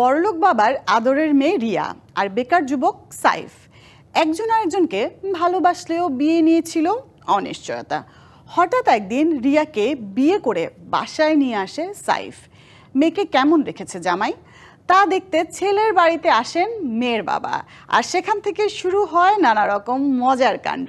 বড়লোক বাবার আদরের মেয়ে রিয়া আর বেকার যুবক সাইফ। একজন আরেকজনকে ভালোবাসলেও বিয়ে নিয়েছিল অনিশ্চয়তা। হঠাৎ একদিন রিয়াকে বিয়ে করে বাসায় নিয়ে আসে সাইফ। মেয়েকে কেমন রেখেছে জামাই? তা দেখতে ছেলের বাড়িতে আসেন মেয়ের বাবা। আর সেখান থেকে শুরু হয় নানা রকম মজার কাণ্ড।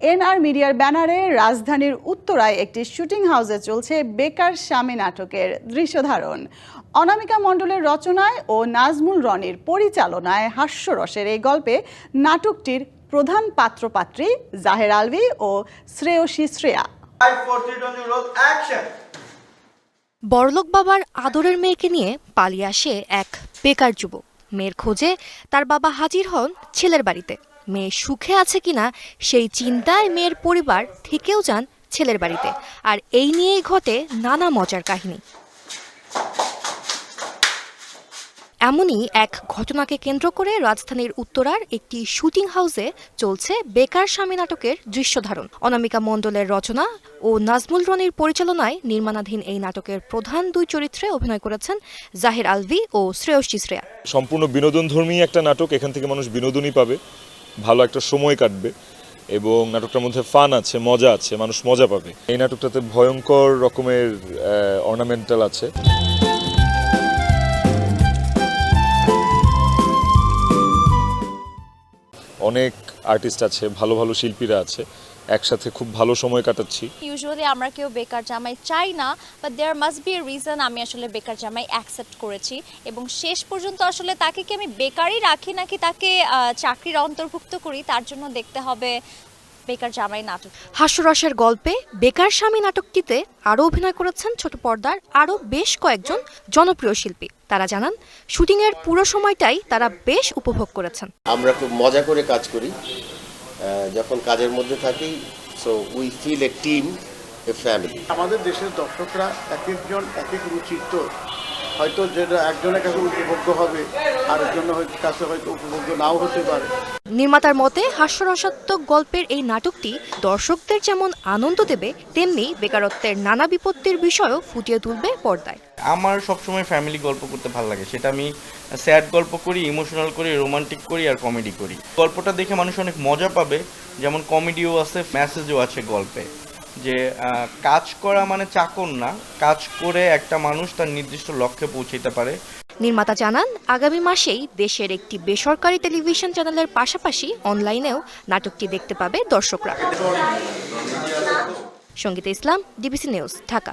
এনআর মিডিয়ার ব্যানারে রাজধানীর উত্তরায় একটি শুটিং হাউসে চলছে বেকার স্বামী নাটকের দৃশ্যধারণ। অনামিকা মণ্ডলের রচনায় ও নাজমুল রনির পরিচালনায় হাস্যরসের এই গল্পে নাটকটির প্রধান পাত্রপাত্রী জাহের আলভি ও শ্রেয়সী শ্রেয়া! বড়লোক বাবার আদরের মেয়েকে নিয়ে পালিয়ে আসে এক বেকার যুবক। মেয়ের খোঁজে তার বাবা হাজির হন ছেলের বাড়িতে। মেয়ে সুখে আছে কিনা সেই চিন্তায় মেয়ের পরিবার থেকেও যান ছেলের বাড়িতে। আর এই নিয়েই ঘটে নানা মজার কাহিনী। এমনই এক ঘটনাকে কেন্দ্র করে রাজধানীর উত্তরার একটি শুটিং হাউসে চলছে বেকার স্বামী নাটকের দৃশ্যধারণ অনামিকা মণ্ডলের রচনা ও নাজমুল রনির পরিচালনায় নির্মাণাধীন এই নাটকের প্রধান দুই চরিত্রে অভিনয় করেছেন জাহির আলভি ও শ্রেয়সী শ্রেয়া। সম্পূর্ণ বিনোদনধর্মী একটা নাটক, এখান থেকে মানুষ বিনোদনই পাবে। ভালো একটা সময় কাটবে এবং নাটকটার মধ্যে ফান আছে, মজা আছে, মানুষ মজা পাবে। এই নাটকটাতে ভয়ঙ্কর রকমের অর্নামেন্টাল আছে। অনেক আর্টিস্ট আছে, ভালো ভালো শিল্পীরা আছে। একসাথে খুব ভালো সময় কাটাচ্ছি। ইউজুয়ালি আমরা কেউ বেকার জামাই চাই না but there must be a reason আমি আসলে বেকার জামাই অ্যাকসেপ্ট করেছি। এবং শেষ পর্যন্ত আসলে তাকে কি আমি বেকারই রাখি নাকি তাকে চাকরির অন্তর্ভুক্ত করি তার জন্য দেখতে হবে বেকার জামাই নাটক। হাস্যরসের গল্পে বেকার স্বামী নাটকটিতে আরও অভিনয় করেছেন ছোট পর্দার আরও বেশ কয়েকজন জনপ্রিয় শিল্পী। তারা জানান শুটিংয়ের পুরো সময়টাই তারা বেশ উপভোগ করেছেন। আমরা খুব মজা করে কাজ করি। যখন কাজের মধ্যে থাকি so we feel a team a family আমাদের দেশের দর্শকরা এক একজন এক এক রুচির তো হয়তো যেটা একজনের কাছে উপভোগ্য হবে আরেকজনের হয়তো কাছে হয়তো উপভোগ্য নাও হতে পারে। নির্মাতার মতে হাস্যরসাত্মক গল্পের এই নাটকটি দর্শকদের যেমন আনন্দ দেবে তেমনি বেকারত্বের নানা বিপত্তির বিষয়ও ফুটিয়ে তুলবে পর্দায়। আমার সবসময় ফ্যামিলি গল্প করতে ভালো লাগে। সেটা আমি স্যাড গল্প করি ইমোশনাল করি রোমান্টিক করি আর কমেডি করি। গল্পটা দেখে মানুষ অনেক মজা পাবে। যেমন কমেডিও আছে মেসেজও আছে গল্পে। যে কাজ করা মানে চাকর না। কাজ করে একটা মানুষ তার নির্দিষ্ট লক্ষ্যে পৌঁছাতে পারে। নির্মাতা জানান, আগামী মাসেই দেশের একটি বেসরকারি টেলিভিশন চ্যানেলের পাশাপাশি অনলাইনেও নাটকটি দেখতে পাবে দর্শকরা। Sangita Islam, DBC news, Dhaka.